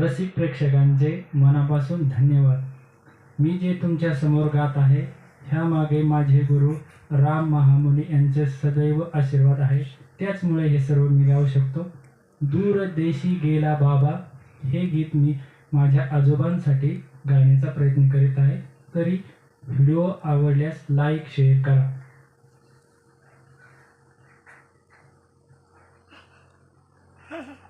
रसिक प्रेक्षकांचे मनापासून धन्यवाद. मी जे तुमच्यासमोर गात आहे ह्यामागे माझे गुरु राम महामुनी यांचे सदैव आशीर्वाद आहे. त्याचमुळे हे सर्व मी गाऊ शकतो. दूर देशी गेला बाबा हे गीत मी माझ्या आजोबांसाठी गाण्याचा प्रयत्न करीत आहे. तरी व्हिडिओ आवडल्यास लाईक शेअर करा.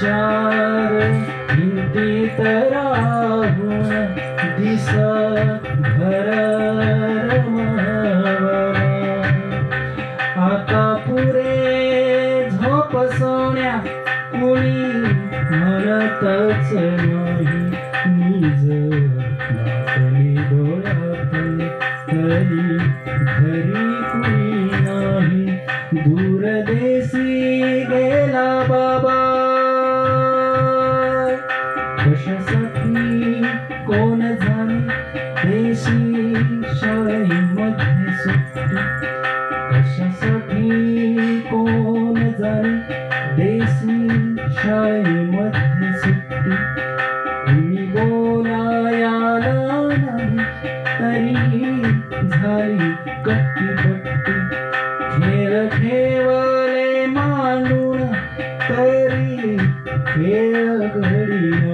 चार भिंतीत राहून दिस भर आता पुरे झोप सोन्या कुणी म्हणतच नाही. डोळ्यात तरी घरी कुणी नाही. दूरदेशी यशस्वी कोण झाले देशी शाळेमध्ये सुट्टी? यशस्वी कोण जाणे देशी शाळेमध्ये सुट्टी? कुणी बोलायाला नाही तरी झाली कट्टी पट्टी खेळ खेळले मांडून तरी खेळ घडी